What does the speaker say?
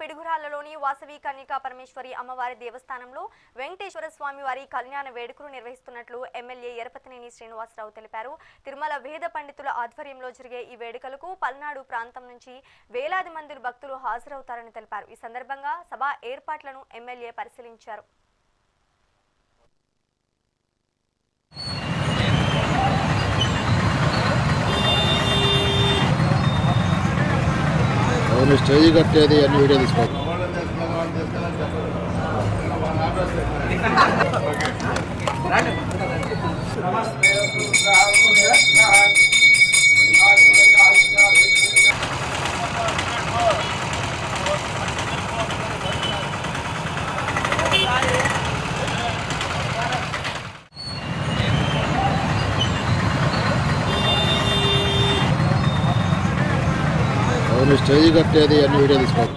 పిడుగురాళ్ళలోని వాసవి కన్యకా పరమేశ్వరి అమ్మవారి దేవస్థానంలో వెంకటేశ్వర స్వామి వారి కళ్యాణ వేడుకలు నిర్వహిస్తున్నట్లు ఎమ్మెల్యే ఎరపతినేని శ్రీనివాసరావు తెలిపారు. తిరుమల వేద పండితుల ఆధ్వర్యంలో జరిగే ఈ వేడుకలకు పల్నాడు ప్రాంతం నుంచి వేలాది మంది భక్తులు హాజరవుతారని తెలిపారు. ఈ సందర్భంగా సభ ఏర్పాట్లను ఎమ్మెల్యే పరిశీలించారు. అవును స్టేజ్ కట్టేది అన్ని వీడియో తీసుకోవాలి నమస్తే. అవును స్టేజ్ కట్టేది అన్ని వీడియో తీసుకోవాలి